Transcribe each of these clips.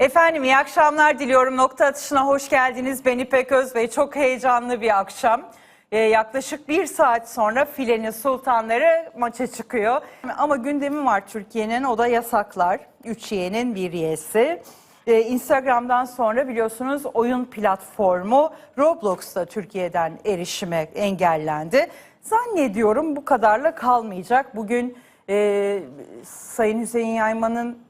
Efendim iyi akşamlar diliyorum. Nokta atışına hoş geldiniz. Ben İpek Özbey. Çok heyecanlı bir akşam. Ee, yaklaşık bir saat sonra filenin sultanları maça çıkıyor. Ama gündemi var Türkiye'nin o da yasaklar. Üç yeğenin bir yeğesi. Ee, Instagram'dan sonra biliyorsunuz oyun platformu Roblox'ta Türkiye'den erişime engellendi. Zannediyorum bu kadarla kalmayacak. Bugün e, Sayın Hüseyin Yayman'ın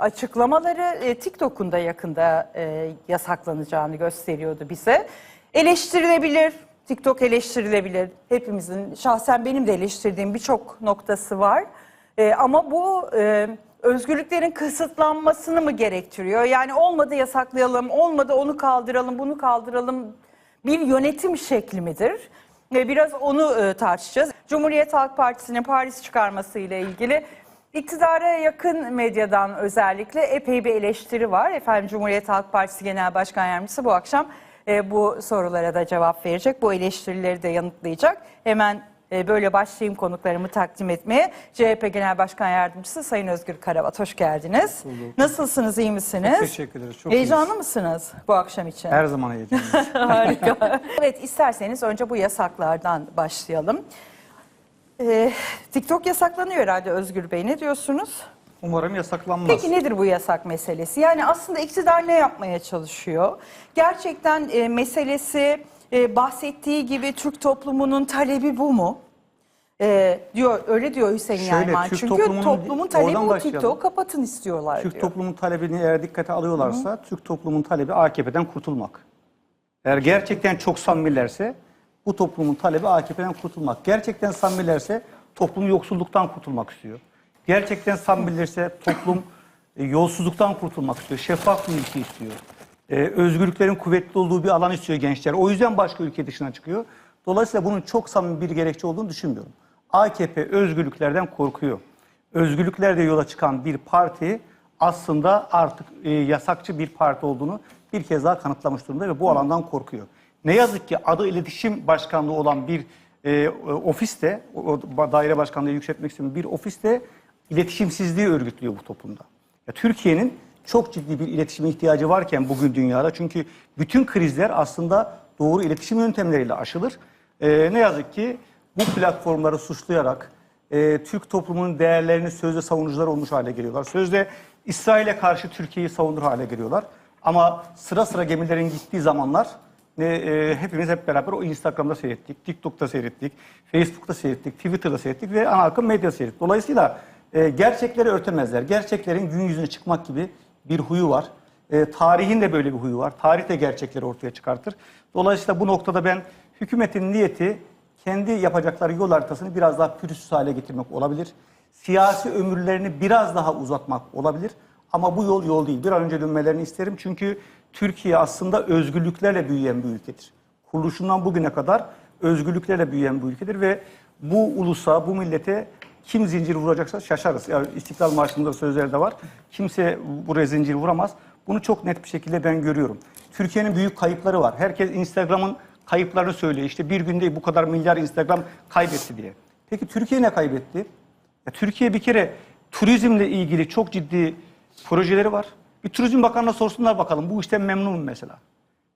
açıklamaları e, TikTok'un da yakında e, yasaklanacağını gösteriyordu bize. Eleştirilebilir, TikTok eleştirilebilir. Hepimizin, şahsen benim de eleştirdiğim birçok noktası var. E, ama bu e, özgürlüklerin kısıtlanmasını mı gerektiriyor? Yani olmadı yasaklayalım, olmadı onu kaldıralım, bunu kaldıralım bir yönetim şekli midir? Biraz onu e, tartışacağız. Cumhuriyet Halk Partisi'nin Paris çıkarması ile ilgili iktidara yakın medyadan özellikle epey bir eleştiri var. Efendim Cumhuriyet Halk Partisi Genel Başkan Yardımcısı bu akşam e, bu sorulara da cevap verecek. Bu eleştirileri de yanıtlayacak. Hemen e, böyle başlayayım konuklarımı takdim etmeye. CHP Genel Başkan Yardımcısı Sayın Özgür Karavat hoş geldiniz. Nasılsınız, iyi misiniz? Teşekkür ederiz. Çok Heyecanlı iyiyiz. mısınız bu akşam için? Her zaman heyecanlıyız. Harika. evet isterseniz önce bu yasaklardan başlayalım. Ee, TikTok yasaklanıyor herhalde Özgür Bey. Ne diyorsunuz? Umarım yasaklanmaz. Peki nedir bu yasak meselesi? Yani aslında iktidar ne yapmaya çalışıyor? Gerçekten e, meselesi e, bahsettiği gibi Türk toplumunun talebi bu mu? E, diyor öyle diyor Hüseyin Şöyle, Yayman. Türk Çünkü toplumun talebi bu. TikTok kapatın istiyorlar Türk diyor. toplumun talebini eğer dikkate alıyorlarsa Türk toplumun talebi AKP'den kurtulmak. Eğer gerçekten çok samimilerse bu toplumun talebi AKP'den kurtulmak. Gerçekten samimilerse toplum yoksulluktan kurtulmak istiyor. Gerçekten samimilerse toplum e, yolsuzluktan kurtulmak istiyor. Şeffaf bir ülke istiyor. E, özgürlüklerin kuvvetli olduğu bir alan istiyor gençler. O yüzden başka ülke dışına çıkıyor. Dolayısıyla bunun çok samimi bir gerekçe olduğunu düşünmüyorum. AKP özgürlüklerden korkuyor. Özgürlüklerle yola çıkan bir parti aslında artık e, yasakçı bir parti olduğunu bir kez daha kanıtlamış durumda ve bu alandan korkuyor. Ne yazık ki adı iletişim başkanlığı olan bir e, ofiste, o daire başkanlığı yükseltmek istemiyorum, bir ofiste iletişimsizliği örgütlüyor bu toplumda. Ya, Türkiye'nin çok ciddi bir iletişime ihtiyacı varken bugün dünyada çünkü bütün krizler aslında doğru iletişim yöntemleriyle aşılır. E, ne yazık ki bu platformları suçlayarak e, Türk toplumunun değerlerini sözde savunucular olmuş hale geliyorlar. Sözde İsrail'e karşı Türkiye'yi savunur hale geliyorlar. Ama sıra sıra gemilerin gittiği zamanlar ne, e, hepimiz hep beraber o Instagram'da seyrettik, TikTok'ta seyrettik, Facebook'ta seyrettik, Twitter'da seyrettik ve ana akım medya seyrettik. Dolayısıyla e, gerçekleri örtemezler. Gerçeklerin gün yüzüne çıkmak gibi bir huyu var. E, tarihin de böyle bir huyu var. Tarih de gerçekleri ortaya çıkartır. Dolayısıyla bu noktada ben hükümetin niyeti kendi yapacakları yol haritasını biraz daha pürüzsüz hale getirmek olabilir. Siyasi ömürlerini biraz daha uzatmak olabilir. Ama bu yol yol değil. Bir an önce dönmelerini isterim. Çünkü Türkiye aslında özgürlüklerle büyüyen bir ülkedir. Kuruluşundan bugüne kadar özgürlüklerle büyüyen bir ülkedir ve bu ulusa, bu millete kim zincir vuracaksa şaşarız. Yani İstiklal Marşı'nda sözleri de var. Kimse buraya zincir vuramaz. Bunu çok net bir şekilde ben görüyorum. Türkiye'nin büyük kayıpları var. Herkes Instagram'ın kayıplarını söylüyor. İşte bir günde bu kadar milyar Instagram kaybetti diye. Peki Türkiye ne kaybetti? Ya Türkiye bir kere turizmle ilgili çok ciddi projeleri var. Bir Turizm Bakanı'na sorsunlar bakalım bu işten memnun mu mesela?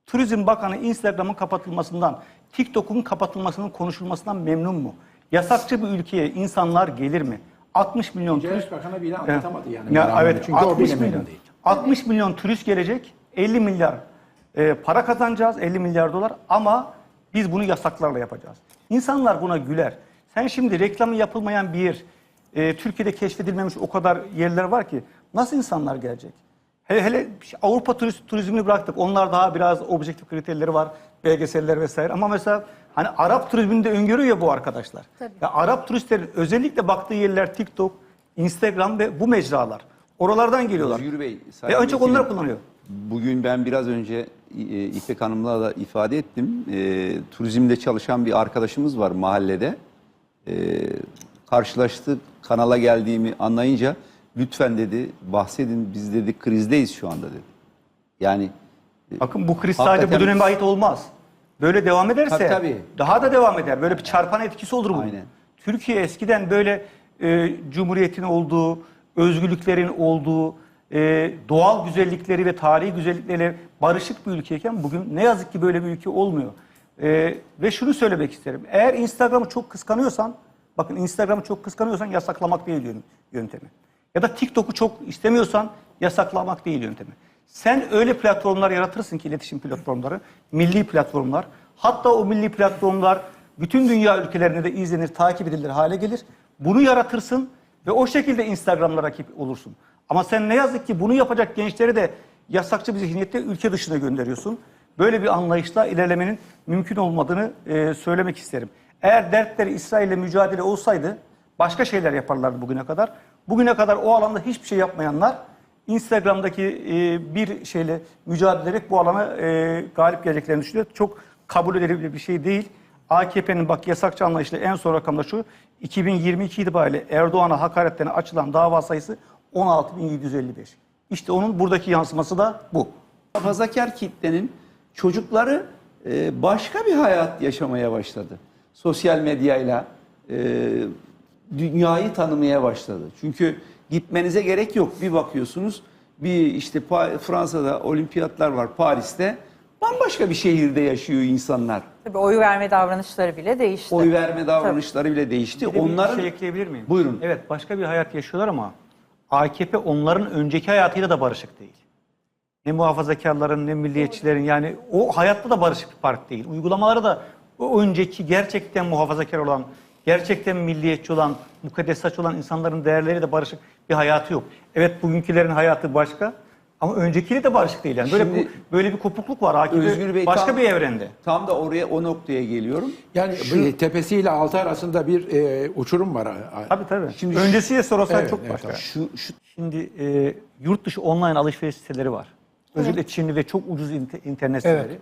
Turizm Bakanı Instagram'ın kapatılmasından, TikTok'un kapatılmasının konuşulmasından memnun mu? Yasakçı bir ülkeye insanlar gelir mi? 60 milyon turist... Ticaret Bakanı bile anlatamadı yani. Ya, evet, Çünkü o 60 bile milyon. değil. 60 milyon turist gelecek, 50 milyar e, para kazanacağız, 50 milyar dolar ama biz bunu yasaklarla yapacağız. İnsanlar buna güler. Sen şimdi reklamı yapılmayan bir yer, e, Türkiye'de keşfedilmemiş o kadar yerler var ki nasıl insanlar gelecek? Hele, hele Avrupa turist, turizmini bıraktık. Onlar daha biraz objektif kriterleri var, belgeseller vesaire. Ama mesela hani Arap turizmini de öngörüyor ya bu arkadaşlar. Ya Arap turistlerin özellikle baktığı yerler TikTok, Instagram ve bu mecralar. Oralardan geliyorlar. Özgür Bey, Ve Sayın ancak Vekilim, onlar kullanıyor. Bugün ben biraz önce e, İpek Hanım'la da ifade ettim. E, turizmde çalışan bir arkadaşımız var mahallede. E, karşılaştık, kanala geldiğimi anlayınca lütfen dedi bahsedin biz dedi krizdeyiz şu anda dedi. Yani e, Bakın bu kriz sadece bu Hakikaten- döneme ait olmaz. Böyle devam ederse Tabii, tabii. daha da devam eder. Böyle bir çarpan etkisi olur bunun. Aynen. Türkiye eskiden böyle e, cumhuriyetin olduğu, özgürlüklerin olduğu, e, doğal güzellikleri ve tarihi güzellikleriyle barışık bir ülkeyken bugün ne yazık ki böyle bir ülke olmuyor. E, ve şunu söylemek isterim. Eğer Instagram'ı çok kıskanıyorsan, bakın Instagram'ı çok kıskanıyorsan yasaklamak değil yön- yöntemi. Ya da TikTok'u çok istemiyorsan yasaklamak değil yöntemi. Sen öyle platformlar yaratırsın ki iletişim platformları, milli platformlar. Hatta o milli platformlar bütün dünya ülkelerinde de izlenir, takip edilir hale gelir. Bunu yaratırsın ve o şekilde Instagram'la rakip olursun. Ama sen ne yazık ki bunu yapacak gençleri de yasakçı bir zihniyette ülke dışına gönderiyorsun. Böyle bir anlayışla ilerlemenin mümkün olmadığını e, söylemek isterim. Eğer dertleri İsrail'le mücadele olsaydı başka şeyler yaparlardı bugüne kadar. Bugüne kadar o alanda hiçbir şey yapmayanlar Instagram'daki e, bir şeyle mücadele ederek bu alana e, galip geleceklerini düşünüyor. Çok kabul edilebilir bir şey değil. AKP'nin bak yasakçı anlayışla en son rakamda şu 2022 itibariyle Erdoğan'a hakaretlerine açılan dava sayısı 16.755. İşte onun buradaki yansıması da bu. Muhafazakar kitlenin çocukları e, başka bir hayat yaşamaya başladı. Sosyal medyayla e, dünyayı tanımaya başladı. Çünkü gitmenize gerek yok. Bir bakıyorsunuz bir işte Fransa'da olimpiyatlar var Paris'te. Bambaşka bir şehirde yaşıyor insanlar. Tabii oy verme davranışları bile değişti. Oy verme davranışları bile değişti. Bir de bir Onların şey ekleyebilir miyim? Buyurun. Evet başka bir hayat yaşıyorlar ama AKP onların önceki hayatıyla da barışık değil. Ne muhafazakarların ne milliyetçilerin yani o hayatta da barışık bir parti değil. Uygulamaları da o önceki gerçekten muhafazakar olan, gerçekten milliyetçi olan, mukaddesatçı olan insanların değerleri de barışık bir hayatı yok. Evet bugünkülerin hayatı başka ama öncekiyle de barışık değil. Yani böyle Şimdi- bu, böyle bir kopukluk var. AKP Özgür Bey başka tam- bir evrende. tam da oraya o noktaya geliyorum. Yani bu tepesiyle altı arasında bir e, uçurum var. Tabii tabii. Şimdi öncesiyle sorarsan Evet, çok evet, başka. tabii. Şu, şu Şimdi e, yurt dışı online alışveriş siteleri var. Özellikle Çinli ve çok ucuz inter- internet Evet. siteleri.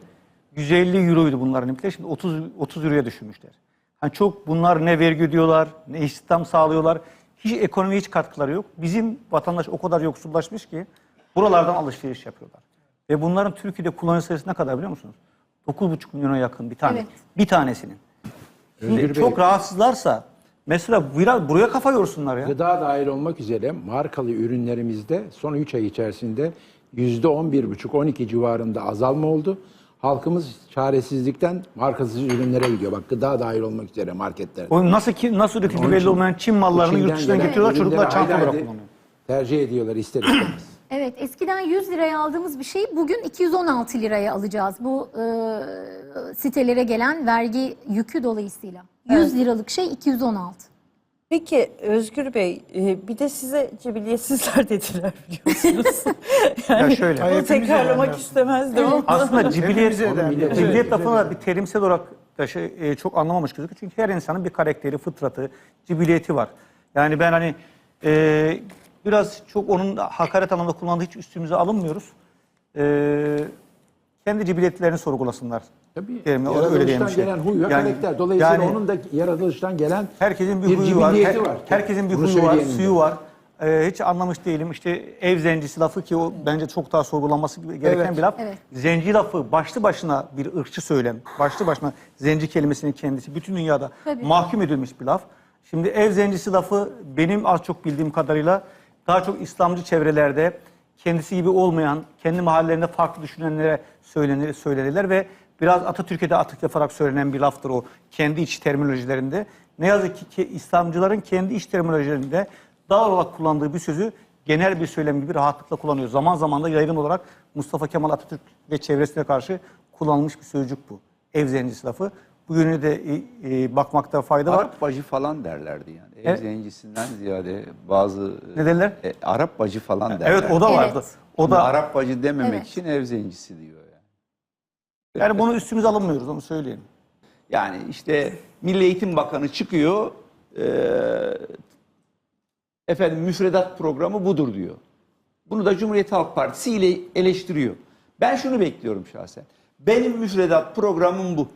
150 euroydu bunların limitleri. Şimdi 30 30 euroya düşürmüşler. Hani çok bunlar ne vergi ödüyorlar, ne istihdam sağlıyorlar. Hiç ekonomiye hiç katkıları yok. Bizim vatandaş o kadar yoksullaşmış ki buralardan alışveriş yapıyorlar. Ve bunların Türkiye'de kullanıcı sayısı ne kadar biliyor musunuz? 9,5 milyona yakın bir tane. Evet. Bir tanesinin. Şimdi çok rahatsızlarsa mesela biraz buraya kafa yorsunlar ya. Gıda dahil olmak üzere markalı ürünlerimizde son 3 ay içerisinde %11,5-12 civarında azalma oldu. Halkımız çaresizlikten markasız ürünlere gidiyor. Bak gıda dahil olmak üzere marketlerde. O nasıl ki nasıl üretildiği Onun belli olmayan Çin mallarını yurt dışından getiriyorlar. Çocuklar çanta olarak kullanıyor. Tercih ediyorlar ister istemez. Evet eskiden 100 liraya aldığımız bir şeyi bugün 216 liraya alacağız. Bu e, sitelere gelen vergi yükü dolayısıyla. 100 liralık şey 216. Peki Özgür Bey e, bir de size cibiliyetsizler dediler biliyorsunuz. yani Ya şöyle. Bunu Hepimiz tekrarlamak istemezdim ama. Aslında cibiliyet, Hepimize millet- cibiliyet lafını da bir terimsel olarak da şey, e, çok anlamamış gözüküyor. Çünkü her insanın bir karakteri, fıtratı, cibiliyeti var. Yani ben hani e, biraz çok onun da hakaret anlamında kullandığı hiç üstümüze alınmıyoruz. E, kendi cibiliyetlerini sorgulasınlar. Tabii Derim, o- öyle yaratılıştan bir şey. gelen huy ve Yani- karakter. Dolayısıyla yani- onun da yaratılıştan gelen Herkesin bir, bir huyu var. Her- var. Herkesin bir Bunu huyu var, söyleyelim de. suyu var. Ee, hiç anlamış değilim. İşte ev zencisi lafı ki o bence çok daha sorgulanması gereken Evet. bir laf. Evet. Zenci lafı başlı başına bir ırkçı söylem. Başlı başına zenci kelimesinin kendisi bütün dünyada Tabii. mahkum edilmiş bir laf. Şimdi ev zencisi lafı benim az çok bildiğim kadarıyla daha çok İslamcı çevrelerde kendisi gibi olmayan, kendi mahallelerinde farklı düşünenlere söylenir, söylenirler ve biraz Atatürk'e de atık yaparak söylenen bir laftır o kendi iç terminolojilerinde. Ne yazık ki, ki İslamcıların kendi iç terminolojilerinde daha olarak kullandığı bir sözü genel bir söylem gibi rahatlıkla kullanıyor. Zaman zaman da yaygın olarak Mustafa Kemal Atatürk ve çevresine karşı kullanılmış bir sözcük bu. Ev zencisi lafı. Bu yönüne de e, e, bakmakta fayda var. Arap bacı falan derlerdi yani. Ev Evet. zencisinden ziyade bazı Ne derler? e, Arap bacı falan derler. Evet o da Evet. vardı. O Şimdi da Arap bacı dememek Evet. için ev zencisi diyor yani. bunu üstümüze alınmıyoruz onu söyleyelim. Yani işte Milli Eğitim Bakanı çıkıyor, e, efendim müfredat programı budur diyor. Bunu da Cumhuriyet Halk Partisi ile eleştiriyor. Ben şunu bekliyorum şahsen. Benim müfredat programım bu.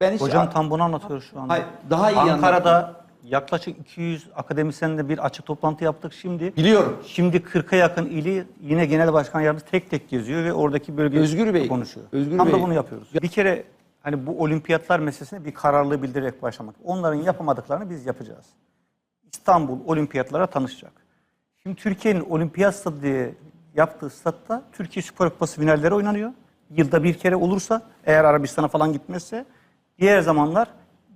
Ben hiç Hocam tam bunu anlatıyoruz şu anda. Hayır, daha iyi Ankara'da yaklaşık 200 akademisyenle bir açık toplantı yaptık şimdi. Biliyorum. Şimdi 40'a yakın ili yine genel başkan yardımcısı tek tek geziyor ve oradaki bölge Özgür Bey, konuşuyor. Özgür Tam Bey. da bunu yapıyoruz. Bir kere hani bu olimpiyatlar meselesine bir kararlılığı bildirerek başlamak. Onların yapamadıklarını biz yapacağız. İstanbul olimpiyatlara tanışacak. Şimdi Türkiye'nin olimpiyat stadı diye yaptığı statta Türkiye Süper Kupası finalleri oynanıyor. Yılda bir kere olursa eğer Arabistan'a falan gitmezse diğer zamanlar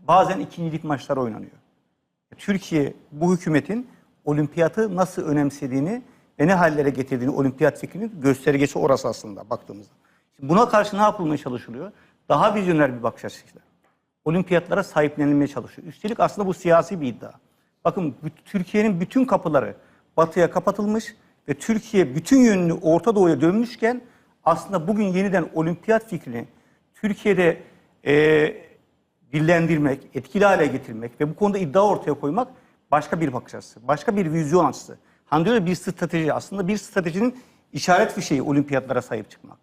bazen ikincilik maçları oynanıyor. Türkiye bu hükümetin olimpiyatı nasıl önemsediğini ve ne hallere getirdiğini olimpiyat fikrinin göstergesi orası aslında baktığımızda. Buna karşı ne yapılmaya çalışılıyor? Daha vizyoner bir bakış açısıyla. Olimpiyatlara sahiplenilmeye çalışıyor. Üstelik aslında bu siyasi bir iddia. Bakın Türkiye'nin bütün kapıları batıya kapatılmış ve Türkiye bütün yönünü Orta Doğu'ya dönmüşken aslında bugün yeniden olimpiyat fikrini Türkiye'de eee dillendirmek, etkili hale getirmek ve bu konuda iddia ortaya koymak başka bir bakış açısı, başka bir vizyon açısı. Hani diyor bir strateji aslında bir stratejinin işaret fişeği olimpiyatlara sahip çıkmak.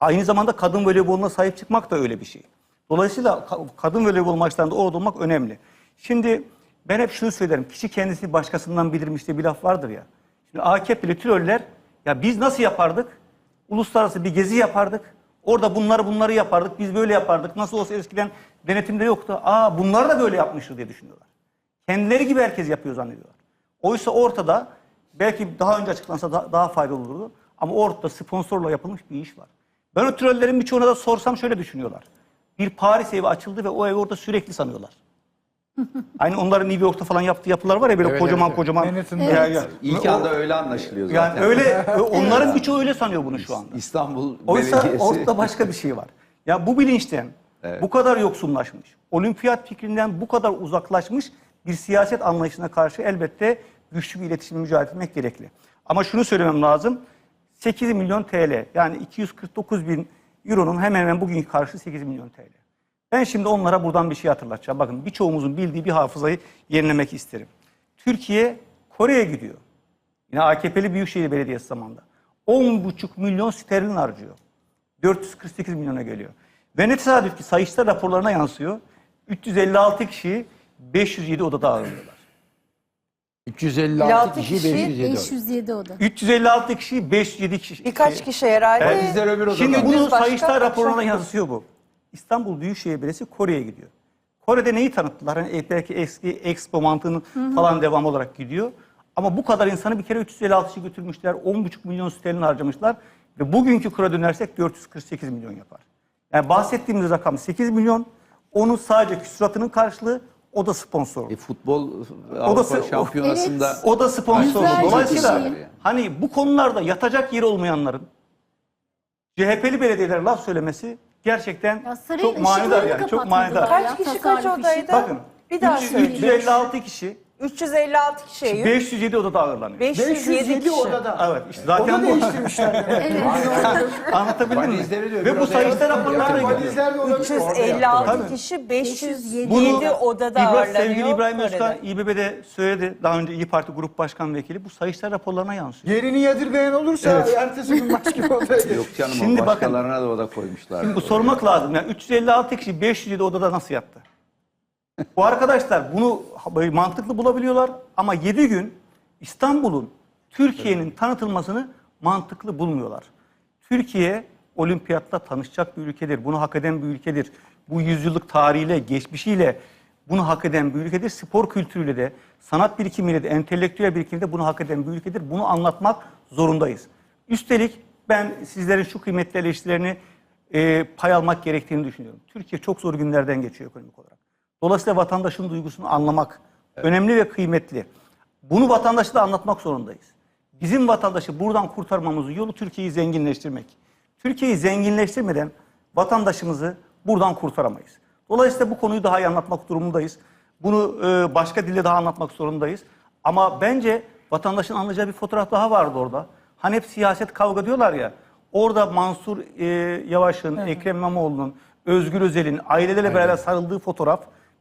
Aynı zamanda kadın voleyboluna sahip çıkmak da öyle bir şey. Dolayısıyla ka- kadın voleybol maçlarında orada olmak önemli. Şimdi ben hep şunu söylerim. Kişi kendisini başkasından bilirmiş diye bir laf vardır ya. Şimdi AKP'li troller ya biz nasıl yapardık? Uluslararası bir gezi yapardık. Orada bunları bunları yapardık. Biz böyle yapardık. Nasıl olsa eskiden denetimde yoktu. Aa bunlar da böyle yapmıştır diye düşünüyorlar. Kendileri gibi herkes yapıyor zannediyorlar. Oysa ortada belki daha önce açıklansa da- daha faydalı olurdu. Ama ortada sponsorla yapılmış bir iş var. Ben o trollerin birçoğuna da sorsam şöyle düşünüyorlar. Bir Paris evi açıldı ve o ev orada sürekli sanıyorlar. Aynı onların New York'ta falan yaptığı yapılar var ya böyle Evet, kocaman evet, evet. kocaman. Manhattan'da. Ya- ya- İlk anda öyle anlaşılıyor zaten. Yani öyle onların birçoğu öyle sanıyor bunu şu anda. İstanbul Oysa Belediyesi ortada başka bir şey var. Ya bu bilinçten bu kadar yoksunlaşmış, olimpiyat fikrinden bu kadar uzaklaşmış bir siyaset anlayışına karşı elbette güçlü bir iletişim mücadele etmek gerekli. Ama şunu söylemem lazım. 8 milyon TL yani 249 bin euronun hemen hemen bugünkü karşı 8 milyon TL. Ben şimdi onlara buradan bir şey hatırlatacağım. Bakın birçoğumuzun bildiği bir hafızayı yenilemek isterim. Türkiye Kore'ye gidiyor. Yine AKP'li Büyükşehir Belediyesi zamanında. 10,5 milyon sterlin harcıyor. 448 milyona geliyor. Ve ne tesadüf ki Sayıştay raporlarına yansıyor. 356 kişiyi 507 odada ağırlıyorlar. 356 kişi kişi, 507. 507 oda. 356 kişi 507 kişi. Birkaç kişi herhalde. Evet. Bizler öbür odada. Şimdi Gündüz bunu başka, Sayıştay akşam raporuna başka. yansıyor bu. İstanbul Büyükşehir Belediyesi Kore'ye gidiyor. Kore'de neyi tanıttılar? Hani belki eski Expo mantığının falan devam olarak gidiyor. Ama bu kadar insanı bir kere 356 kişi götürmüşler. 10,5 milyon sterlin harcamışlar. Ve bugünkü kura dönersek 448 milyon yapar. Yani bahsettiğimiz rakam 8 milyon. Onun sadece küsuratının karşılığı o da sponsor. E, futbol O da Şampiyonası'nda Evet. O da sponsor. Dolayısıyla kişi. hani bu konularda yatacak yeri olmayanların CHP'li belediyeler laf söylemesi gerçekten Ya sarayın çok manidar ışıklarını yani. Çok kapatmadılar manidar. ya, Kaç kişi tasarruf kaç işi. odaydı? Bakın. Bir daha üç- söyle. 356 kişi 356 kişiye 507 odada ağırlanıyor. 507 kişi. odada. Evet işte zaten bu. değiştirmişler. Anlatabildim mi? Valizleri Ve bu odaya sayıştay raporlarına göre. Valizler de olabilir. 356 Tabii. kişi 507 Bunu odada İbrahim, ağırlanıyor. sevgili İbrahim Kore'de. Özkan İBB'de söyledi. Daha önce İyi Parti Grup Başkan Vekili. Bu sayıştay raporlarına yansıyor. Yerini yadırgayan olursa ertesi gün maç gibi olacak. yok canım Şimdi Şimdi bakın. başkalarına da oda koymuşlar. Şimdi bu sormak lazım. Yani 356 kişi 507 odada nasıl yattı? Bu arkadaşlar bunu mantıklı bulabiliyorlar ama 7 gün İstanbul'un Türkiye'nin tanıtılmasını mantıklı bulmuyorlar. Türkiye olimpiyatla tanışacak bir ülkedir. Bunu hak eden bir ülkedir. Bu yüzyıllık tarihiyle, geçmişiyle bunu hak eden bir ülkedir. Spor kültürüyle de, sanat birikimiyle de, entelektüel birikimiyle de bunu hak eden bir ülkedir. Bunu anlatmak zorundayız. Üstelik ben sizlerin şu kıymetli eleştirilerini e, pay almak gerektiğini düşünüyorum. Türkiye çok zor günlerden geçiyor ekonomik olarak. Dolayısıyla vatandaşın duygusunu anlamak önemli ve kıymetli. Bunu vatandaşa da anlatmak zorundayız. Bizim vatandaşı buradan kurtarmamızın yolu Türkiye'yi zenginleştirmek. Türkiye'yi zenginleştirmeden vatandaşımızı buradan kurtaramayız. Dolayısıyla bu konuyu daha iyi anlatmak durumundayız. Bunu e, başka dille daha anlatmak zorundayız. Ama bence vatandaşın anlayacağı bir fotoğraf daha vardı orada. Hani hep siyaset kavga diyorlar ya. Orada Mansur e, Yavaş'ın, Ekrem İmamoğlu'nun, Özgür Özel'in ailelerle beraber sarıldığı fotoğraf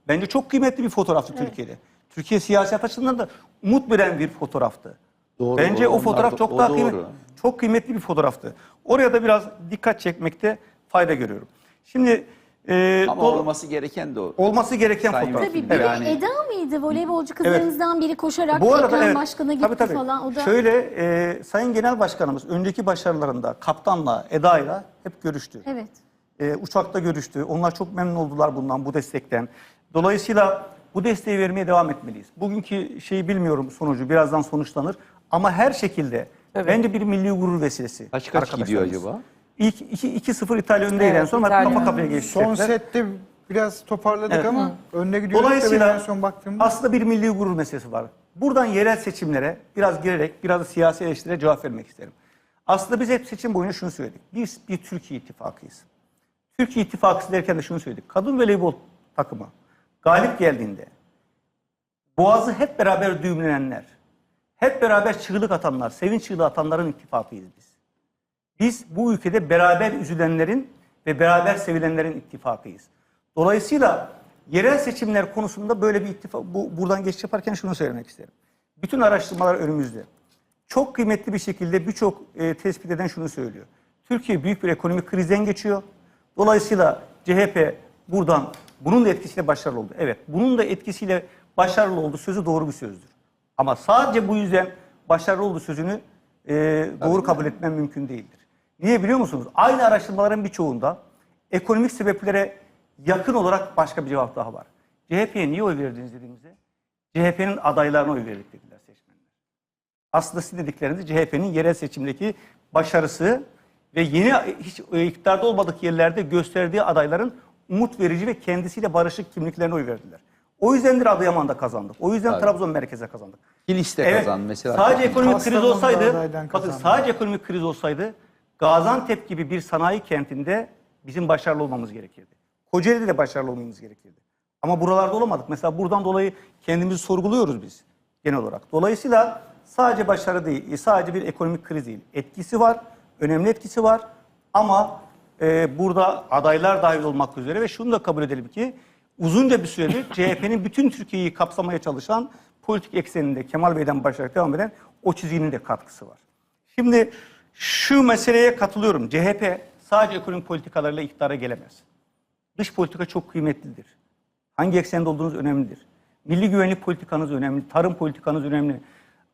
bence çok kıymetli bir fotoğraftı Türkiye'de. Türkiye siyaset açısından da umut veren bir fotoğraftı. Doğru, bence doğru. o fotoğraf Onlar- çok o daha doğru. kıymetli, çok kıymetli bir fotoğraftı. Oraya da biraz dikkat çekmekte fayda görüyorum. Şimdi e, Ama dol- olması gereken de o. olması gereken Sayın fotoğraf. Tabii bir Evet. de Yani- Eda mıydı? Voleybolcu kızlarımızdan biri koşarak Bu arada ekran evet. başkanına gitti tabii, tabii. falan. O da Şöyle e, Sayın Genel Başkanımız önceki başarılarında kaptanla, Eda'yla hep görüştü. Evet. E, uçakta görüştü. Onlar çok memnun oldular bundan, bu destekten. Dolayısıyla bu desteği vermeye devam etmeliyiz. Bugünkü şeyi bilmiyorum sonucu, birazdan sonuçlanır. Ama her şekilde Evet. bence bir milli gurur vesilesi. Kaç kaç gidiyor arkadaşlarımız. acaba? İlk 2-0 İtalya öndeydi Evet, en son. İtalya. Kafa kafaya geçti. Son sette biraz toparladık Evet. ama önüne gidiyoruz Dolayısıyla en son baktığımda. aslında bir milli gurur meselesi var. Buradan yerel seçimlere biraz girerek biraz da siyasi eleştiriye cevap vermek isterim. Aslında biz hep seçim boyunca şunu söyledik. Biz bir Türkiye ittifakıyız. Türkiye ittifakı derken de şunu söyledik. Kadın voleybol takımı galip geldiğinde boğazı hep beraber düğümlenenler, hep beraber çığlık atanlar, sevinç çığlığı atanların ittifakıyız biz. Biz bu ülkede beraber üzülenlerin ve beraber sevilenlerin ittifakıyız. Dolayısıyla yerel seçimler konusunda böyle bir ittifak, bu, buradan geçiş yaparken şunu söylemek isterim. Bütün araştırmalar önümüzde. Çok kıymetli bir şekilde birçok e, tespit eden şunu söylüyor. Türkiye büyük bir ekonomik krizden geçiyor. Dolayısıyla CHP buradan bunun da etkisiyle başarılı oldu. Evet, bunun da etkisiyle başarılı oldu sözü doğru bir sözdür. Ama sadece bu yüzden başarılı oldu sözünü e, doğru kabul etmem mümkün değildir. Niye biliyor musunuz? Aynı araştırmaların birçoğunda ekonomik sebeplere yakın olarak başka bir cevap daha var. CHP'ye niye oy verdiniz dediğimizde CHP'nin adaylarına oy verdik dediler seçmenler. Aslında sizin dedikleriniz CHP'nin yerel seçimdeki başarısı ve yeni hiç e, iktidarda olmadık yerlerde gösterdiği adayların umut verici ve kendisiyle barışık kimliklerine oy verdiler. O yüzdendir Adıyaman'da kazandık. O yüzden Trabzon merkeze kazandık. Kilis'te kazandı mesela. Sadece ekonomik kriz olsaydı, bakın sadece ekonomik kriz olsaydı Gaziantep gibi bir sanayi kentinde bizim başarılı olmamız gerekirdi. Kocaeli'de de başarılı olmamız gerekirdi. Ama buralarda olamadık. Mesela buradan dolayı kendimizi sorguluyoruz biz genel olarak. Dolayısıyla sadece başarı değil, sadece bir ekonomik kriz değil. Etkisi var, önemli etkisi var. Ama e, burada adaylar dahil olmak üzere ve şunu da kabul edelim ki uzunca bir süredir CHP'nin bütün Türkiye'yi kapsamaya çalışan politik ekseninde Kemal Bey'den başlayarak devam eden o çizginin de katkısı var. Şimdi şu meseleye katılıyorum. CHP sadece ekonomik politikalarıyla iktidara gelemez. Dış politika çok kıymetlidir. Hangi eksende olduğunuz önemlidir. Milli güvenlik politikanız önemli, tarım politikanız önemli.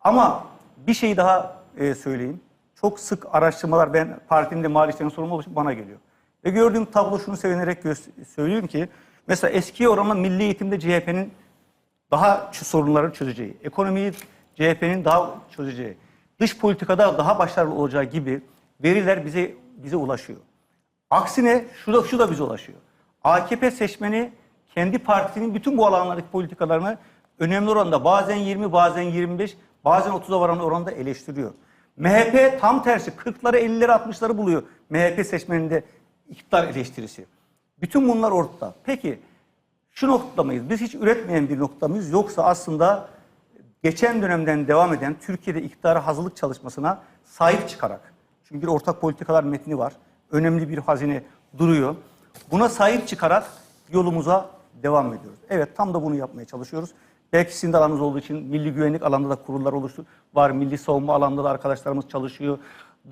Ama bir şey daha e, söyleyeyim. Çok sık araştırmalar ben partimde mali işlerin sorumlu bana geliyor. Ve gördüğüm tablo şunu sevinerek söylüyorum ki mesela eski oranla milli eğitimde CHP'nin daha sorunları çözeceği, ekonomiyi CHP'nin daha çözeceği, dış politikada daha başarılı olacağı gibi veriler bize bize ulaşıyor. Aksine şu da, şu da bize ulaşıyor. AKP seçmeni kendi partisinin bütün bu alanlardaki politikalarını önemli oranda bazen 20, bazen 25, bazen 30'a varan oranda eleştiriyor. MHP tam tersi 40'ları 50'leri 60'ları buluyor MHP seçmeninde iktidar eleştirisi. Bütün bunlar ortada. Peki şu noktada mıyız? Biz hiç üretmeyen bir nokta mıyız? Yoksa aslında geçen dönemden devam eden Türkiye'de iktidara hazırlık çalışmasına sahip çıkarak, çünkü bir ortak politikalar metni var, önemli bir hazine duruyor. Buna sahip çıkarak yolumuza devam ediyoruz. Evet tam da bunu yapmaya çalışıyoruz. Belki sizin de alanınız olduğu için milli güvenlik alanında da kurullar oluştu. Var milli savunma alanında da arkadaşlarımız çalışıyor.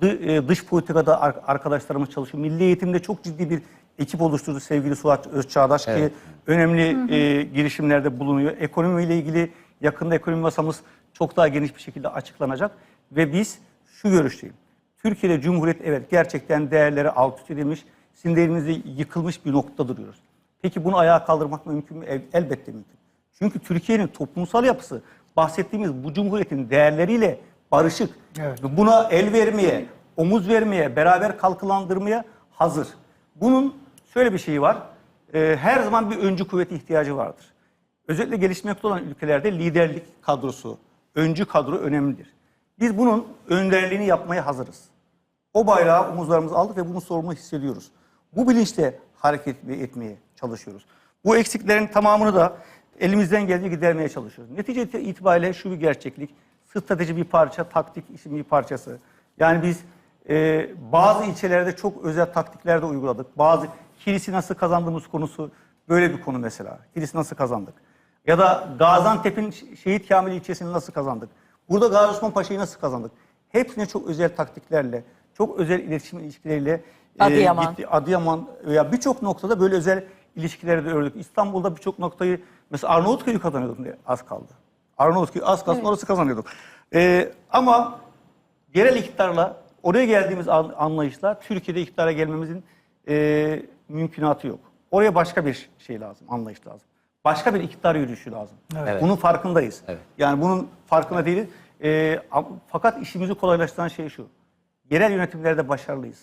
Dı- e, Dış politikada ar- arkadaşlarımız çalışıyor. Milli eğitimde çok ciddi bir ekip oluşturdu sevgili Suat Özçağdaş ki önemli e, girişimlerde bulunuyor. Ekonomiyle ilgili yakında ekonomi masamız çok daha geniş bir şekilde açıklanacak ve biz şu görüşteyim. Türkiye'de Cumhuriyet evet gerçekten değerleri alt üst edilmiş, sizin yıkılmış bir noktada duruyoruz. Peki bunu ayağa kaldırmak mümkün mü? El- elbette mümkün. Çünkü Türkiye'nin toplumsal yapısı bahsettiğimiz bu cumhuriyetin değerleriyle barışık. Evet. Ve Buna el vermeye, omuz vermeye, beraber kalkılandırmaya hazır. Bunun şöyle bir şeyi var. Ee, her zaman bir öncü kuvveti ihtiyacı vardır. Özellikle gelişmekte olan ülkelerde liderlik kadrosu, öncü kadro önemlidir. Biz bunun önderliğini yapmaya hazırız. O bayrağı omuzlarımıza aldık ve bunun sorumluluğunu hissediyoruz. Bu bilinçle hareket etmeye çalışıyoruz. Bu eksiklerin tamamını da elimizden geldiği gidermeye çalışıyoruz. Netice itibariyle şu bir gerçeklik. Strateji bir parça, taktik işin bir parçası. Yani biz e, bazı ilçelerde çok özel taktikler de uyguladık. Bazı kilisi nasıl kazandığımız konusu böyle bir konu mesela. Kilisi nasıl kazandık? Ya da Gaziantep'in Şehit Kamil ilçesini nasıl kazandık? Burada Gazi Osman Paşa'yı nasıl kazandık? Hepsine çok özel taktiklerle, çok özel iletişim ilişkileriyle e, Adıyaman. gitti. Adıyaman veya birçok noktada böyle özel ilişkileri de ördük. İstanbul'da birçok noktayı mesela Arnavutköy'ü kazanıyorduk diye az kaldı. Arnavutköy az kalsın orası kazanıyorduk. E, ama yerel iktidarla oraya geldiğimiz an- anlayışla Türkiye'de iktidara gelmemizin e, mümkünatı yok. Oraya başka bir şey lazım, anlayış lazım. Başka bir iktidar yürüyüşü lazım. Evet. Bunun farkındayız. Evet. Yani bunun farkında değiliz. Ee, am- fakat işimizi kolaylaştıran şey şu. Yerel yönetimlerde başarılıyız.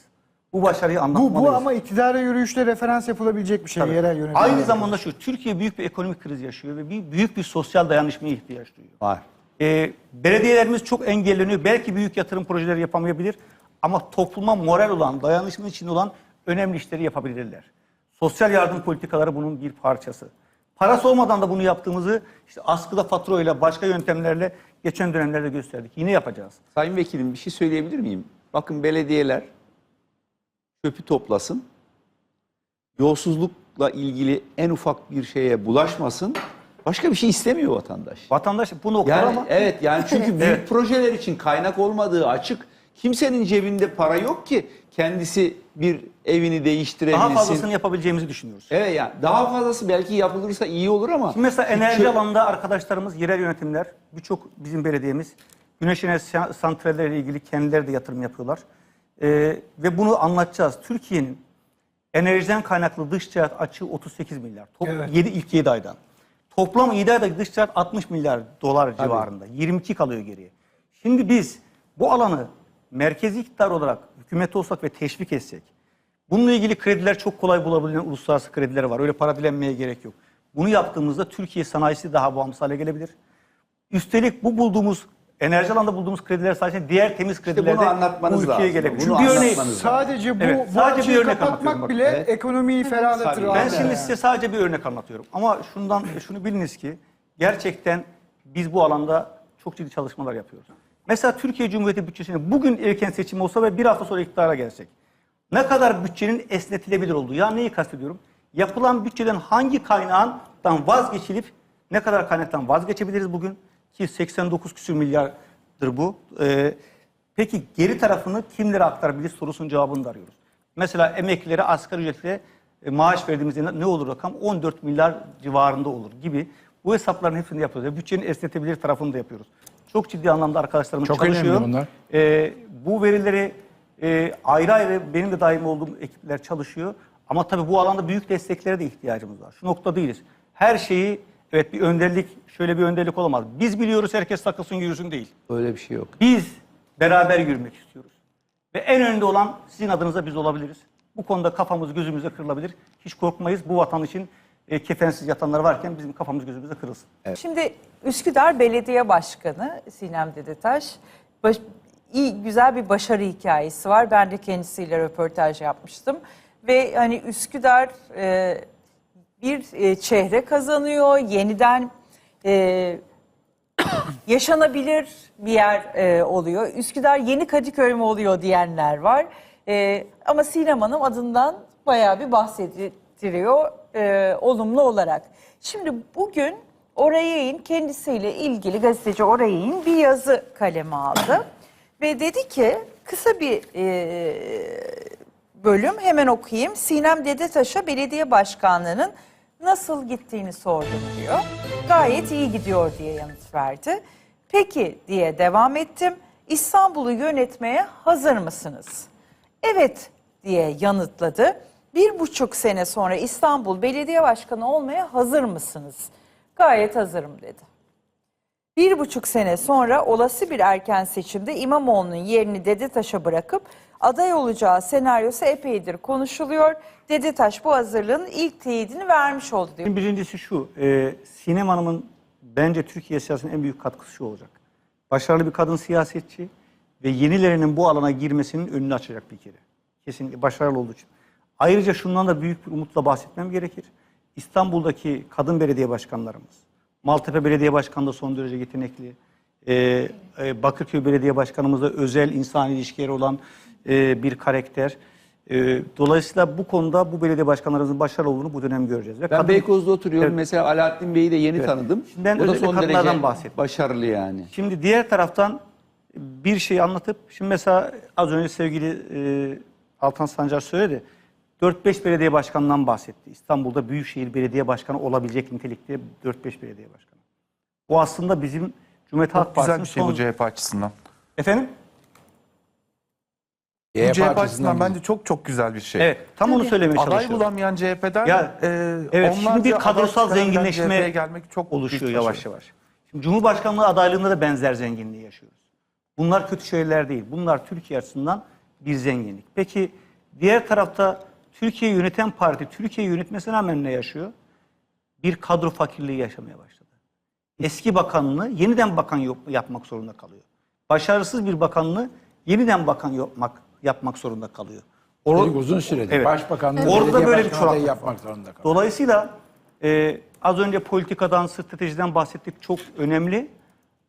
Bu başarıyı Bu, anlatmalıyız. bu ama iktidara yürüyüşte referans yapılabilecek bir şey Tabii. yerel yönetim. Aynı zamanda şu, Türkiye büyük bir ekonomik kriz yaşıyor ve bir, büyük bir sosyal dayanışmaya ihtiyaç duyuyor. Var. Ee, belediyelerimiz çok engelleniyor. Belki büyük yatırım projeleri yapamayabilir ama topluma moral olan, dayanışma içinde olan önemli işleri yapabilirler. Sosyal yardım politikaları bunun bir parçası. Parası olmadan da bunu yaptığımızı işte askıda fatura ile başka yöntemlerle geçen dönemlerde gösterdik. Yine yapacağız. Sayın Vekilim bir şey söyleyebilir miyim? Bakın belediyeler çöpü toplasın. Yolsuzlukla ilgili en ufak bir şeye bulaşmasın. Başka bir şey istemiyor vatandaş. Vatandaş bu noktada Yani ama evet yani çünkü büyük Evet. projeler için kaynak olmadığı açık. Kimsenin cebinde para yok ki kendisi bir evini değiştirebilsin. daha fazlasını yapabileceğimizi düşünüyoruz. Evet yani daha fazlası belki yapılırsa iyi olur ama. Şimdi mesela enerji Çö- alanında arkadaşlarımız, yerel yönetimler, birçok bizim belediyemiz güneş enerji santralleriyle ilgili kendileri de yatırım yapıyorlar. Ee, ve bunu anlatacağız. Türkiye'nin enerjiden kaynaklı dış ticaret açığı 38 milyar. Top, Evet. 7 ilk 7 aydan. Toplam 7 ayda dış ticaret 60 milyar dolar civarında. 22 kalıyor geriye. Şimdi biz bu alanı merkezi iktidar olarak hükümet olsak ve teşvik etsek, bununla ilgili krediler çok kolay bulabilen uluslararası krediler var. Öyle para dilenmeye gerek yok. Bunu yaptığımızda Türkiye sanayisi daha bağımsız hale gelebilir. Üstelik bu bulduğumuz enerji alanında bulduğumuz krediler sayesinde diğer temiz krediler bunu anlatmanız bu ülkeye lazım. gelebilir. Bunu Şu bir örneği. anlatmanız lazım. Sadece bu, Evet, bu sadece bir örnek kapatmak anlatıyorum bile Evet. ekonomiyi ferahlatır. Ben şimdi size sadece bir örnek anlatıyorum. Ama şundan şunu biliniz ki gerçekten biz bu alanda çok ciddi çalışmalar yapıyoruz. Mesela Türkiye Cumhuriyeti bütçesine bugün erken seçim olsa ve bir hafta sonra iktidara gelsek. Ne kadar bütçenin esnetilebilir olduğu. Ya neyi kastediyorum? Yapılan bütçeden hangi kaynağından vazgeçilip ne kadar kaynaktan vazgeçebiliriz bugün? Ki 89 küsür milyardır bu. Ee, peki geri tarafını kimlere aktarabiliriz sorusunun cevabını da arıyoruz. Mesela emeklilere asgari ücretle e, maaş verdiğimizde ne- olur rakam? 14 milyar civarında olur gibi. Bu hesapların hepsini yapıyoruz. Ve bütçenin esnetebilir tarafını da yapıyoruz. Çok ciddi anlamda arkadaşlarımız Çok çalışıyor. önemli bunlar. Ee, bu verileri e, ayrı ayrı benim de daim olduğum ekipler çalışıyor. Ama tabii bu alanda büyük desteklere de ihtiyacımız var. Şu nokta değiliz. Her şeyi evet bir önderlik şöyle bir önderlik olamaz. Biz biliyoruz herkes takılsın yürüsün değil. Öyle bir şey yok. Biz beraber yürümek istiyoruz. Ve en önde olan sizin adınıza biz olabiliriz. Bu konuda kafamız gözümüze kırılabilir. Hiç korkmayız. Bu vatan için e, kefensiz yatanlar varken bizim kafamız gözümüze kırılsın. Şimdi Üsküdar Belediye Başkanı Sinem Dedetaş baş, iyi güzel bir başarı hikayesi var. Ben de kendisiyle röportaj yapmıştım ve hani Üsküdar e, bir e, çehre kazanıyor. Yeniden e, yaşanabilir bir yer e, oluyor. Üsküdar yeni Kadıköy mü oluyor diyenler var. E, ama Sinem Hanım adından bayağı bir bahsediliyor e, olumlu olarak. Şimdi bugün Oray'ın kendisiyle ilgili gazeteci Oray'ın bir yazı kaleme aldı. Ve dedi ki kısa bir e, bölüm hemen okuyayım. Sinem Dedetaş'a belediye başkanlığının nasıl gittiğini sordum diyor. Gayet iyi gidiyor diye yanıt verdi. Peki diye devam ettim. İstanbul'u yönetmeye hazır mısınız? Evet diye yanıtladı. Bir buçuk sene sonra İstanbul Belediye Başkanı olmaya hazır mısınız? Gayet hazırım dedi. Bir buçuk sene sonra olası bir erken seçimde İmamoğlu'nun yerini Dedetaş'a bırakıp aday olacağı senaryosu epeydir konuşuluyor. Dedetaş bu hazırlığın ilk teyidini vermiş oldu diyor. Birincisi şu, e, Sinem Hanım'ın bence Türkiye siyasetine en büyük katkısı şu olacak. Başarılı bir kadın siyasetçi ve yenilerinin bu alana girmesinin önünü açacak bir kere. Kesinlikle başarılı olduğu için. Ayrıca şundan da büyük bir umutla bahsetmem gerekir. İstanbul'daki kadın belediye başkanlarımız, Maltepe Belediye Başkanı da son derece yetenekli. E, e, Bakırköy Belediye Başkanımız da özel insan ilişkileri olan e, bir karakter. E, dolayısıyla bu konuda bu belediye başkanlarımızın başarılı olduğunu bu dönem göreceğiz. Ve Ben kadın- Beykoz'da oturuyorum. Evet. Mesela Alaaddin Bey'i de yeni tanıdım. Şimdi ben o da özellikle son derece bahsettim. başarılı yani. Şimdi diğer taraftan bir şey anlatıp, şimdi mesela az önce sevgili e, Altan Sancar söyledi. 4-5 belediye başkanından bahsetti. İstanbul'da Büyükşehir Belediye Başkanı olabilecek nitelikte 4-5 belediye başkanı. Bu aslında bizim Cumhuriyet Halk Çok güzel Partisi'nin bir şey son... bu CHP açısından. Efendim? Bu CHP açısından açısından bence çok çok güzel bir şey. Evet, tam onu söylemeye Aday çalışıyorum. bulamayan CHP'den Ya, e, evet, şimdi onlarca bir aday kadrosal zenginleşme CHP'ye gelmek çok oluşuyor büyük yavaş başarı. yavaş. Şimdi Cumhurbaşkanlığı adaylığında da benzer zenginliği yaşıyoruz. Bunlar kötü şeyler değil. Bunlar Türkiye açısından bir zenginlik. Peki diğer tarafta Türkiye'yi yöneten parti, Türkiye'yi yönetmesine rağmen ne yaşıyor? Bir kadro fakirliği yaşamaya başladı. Eski bakanını yeniden bakan yap- yapmak zorunda kalıyor. Başarısız bir bakanını yeniden bakan yapmak, yapmak zorunda kalıyor. Or- Üstelik uzun süredir. Evet. Başbakanlığı Orada belediye böyle bir çoraklık yapmak zorunda kaldı. Dolayısıyla e, az önce politikadan, stratejiden bahsettik çok önemli.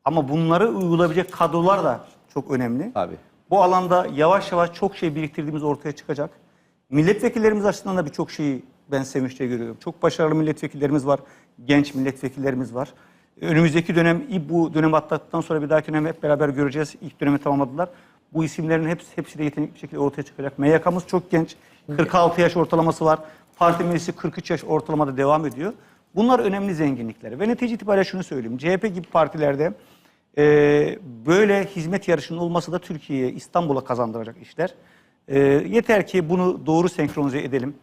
Ama bunları uygulayabilecek kadrolar da çok önemli. Abi. Bu alanda yavaş yavaş çok şey biriktirdiğimiz ortaya çıkacak. Milletvekillerimiz açısından da birçok şeyi ben sevinçle görüyorum. Çok başarılı milletvekillerimiz var, genç milletvekillerimiz var. Önümüzdeki dönem, bu dönemi atlattıktan sonra bir dahaki dönemi hep beraber göreceğiz. İlk dönemi tamamladılar. Bu isimlerin hepsi, hepsi de yetenekli bir şekilde ortaya çıkacak. MYK'mız çok genç. 46 yaş ortalaması var. Parti meclisi 43 yaş ortalamada devam ediyor. Bunlar önemli zenginlikler. Ve netice itibariyle şunu söyleyeyim. CHP gibi partilerde e, böyle hizmet yarışının olması da Türkiye'ye, İstanbul'a kazandıracak işler. E, yeter ki bunu doğru senkronize edelim.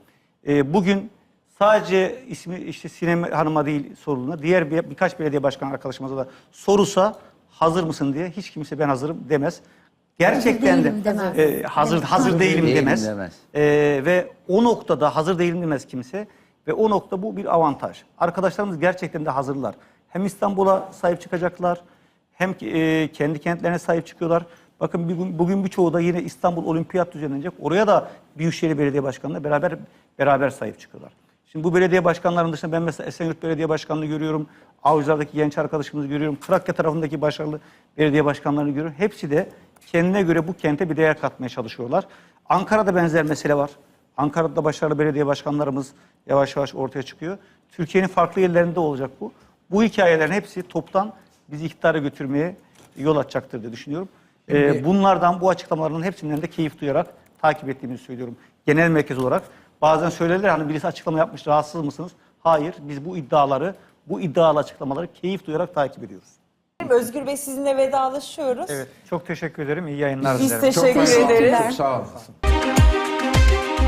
E, bugün sadece ismi işte Sinem Hanım'a değil soruluna, diğer bir, birkaç belediye başkan arkadaşımıza da sorulsa hazır mısın diye hiç kimse ben hazırım demez. Gerçekten de demez. e, hazır hazır değilim Değilim demez. demez. E, ve o noktada hazır değilim demez kimse ve o nokta bu bir avantaj. Arkadaşlarımız gerçekten de hazırlar. Hem İstanbul'a sahip çıkacaklar hem e, kendi kentlerine sahip çıkıyorlar. Bakın bugün, bugün birçoğu da yine İstanbul Olimpiyat düzenlenecek. Oraya da Büyükşehir Belediye Başkanı'yla beraber beraber sahip çıkıyorlar. Şimdi bu belediye başkanlarının dışında ben mesela Esenyurt Belediye Başkanı'nı görüyorum. Avcılar'daki genç arkadaşımızı görüyorum. Trakya tarafındaki başarılı belediye başkanlarını görüyorum. Hepsi de kendine göre bu kente bir değer katmaya çalışıyorlar. Ankara'da benzer mesele var. Ankara'da da başarılı belediye başkanlarımız yavaş yavaş ortaya çıkıyor. Türkiye'nin farklı yerlerinde olacak bu. Bu hikayelerin hepsi toptan bizi iktidara götürmeye yol açacaktır diye düşünüyorum. Ee, bunlardan, bu açıklamaların hepsinden de keyif duyarak takip ettiğimizi söylüyorum. Genel merkez olarak. Bazen söylerler hani birisi açıklama yapmış, rahatsız mısınız? Hayır, biz bu iddiaları, bu iddialı açıklamaları keyif duyarak takip ediyoruz. Özgür Bey sizinle vedalaşıyoruz. Evet, çok teşekkür ederim. İyi yayınlar Biz dilerim. teşekkür Çok ederiz. Çok sağ olun.